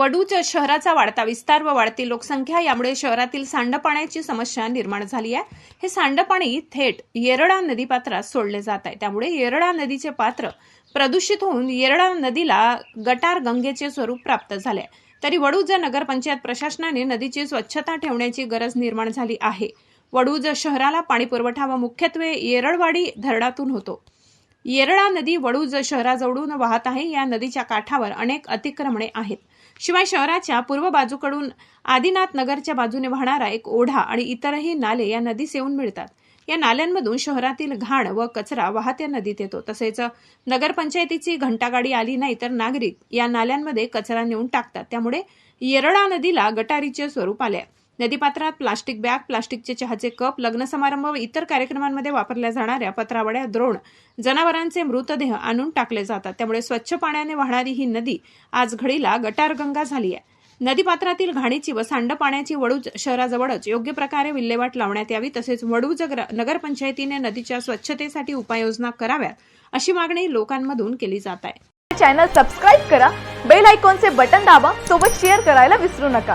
वडूज शहराचा वाढता विस्तार व वाढती लोकसंख्या यामुळे शहरातील सांडपाण्याची समस्या निर्माण झाली आहे. हे सांडपाणी थेट येरळा नदीपात्रात सोडले जात आहे. त्यामुळे येरळा नदीचे पात्र प्रदूषित होऊन येरळा नदीला गटार गंगेचे स्वरूप प्राप्त झाले आहे. तरी वडूज नगरपंचायत प्रशासनाने नदीची स्वच्छता ठेवण्याची गरज निर्माण झाली आहे. वडूज शहराला पाणीपुरवठा व मुख्यत्वे येरळवाडी धरणातून होतो. येरळा नदी वडूज शहराजवळून वाहत आहे. या नदीच्या काठावर अनेक अतिक्रमणे आहेत. शिवाय शहराच्या पूर्व बाजूकडून आदिनाथ नगरच्या बाजूने वाहणारा एक ओढा आणि इतरही नाले या नदीस येऊन मिळतात. या नाल्यांमधून शहरातील घाण व कचरा वाहत्या नदीत येतो. तसेच नगरपंचायतीची घंटागाडी आली नाही तर नागरिक या नाल्यांमध्ये कचरा नेऊन टाकतात. त्यामुळे येरळा नदीला गटारीचे स्वरूप आले नदीपात्रात प्लास्टिक बॅग प्लास्टिकचे चहाचे कप लग्न समारंभ व इतर कार्यक्रमांमध्ये वापरल्या जाणाऱ्या पत्रावड्या द्रोण जनावरांचे मृतदेह आणून टाकले जातात. त्यामुळे स्वच्छ पाण्याने वाहणारी ही नदी आज घडीला गटारगंगा झाली आहे. नदीपात्रातील घाणीची व सांडपाण्याची वडूज शहराजवळच योग्य प्रकारे विल्हेवाट लावण्यात यावी तसेच वडूज नगरपंचायतीने नदीच्या स्वच्छतेसाठी उपाययोजना कराव्यात अशी मागणी लोकांमधून केली जात आहे. चॅनल सबस्क्राईब करा बेल आयकॉनचे बटन दाबा सोबत शेअर करायला विसरू नका.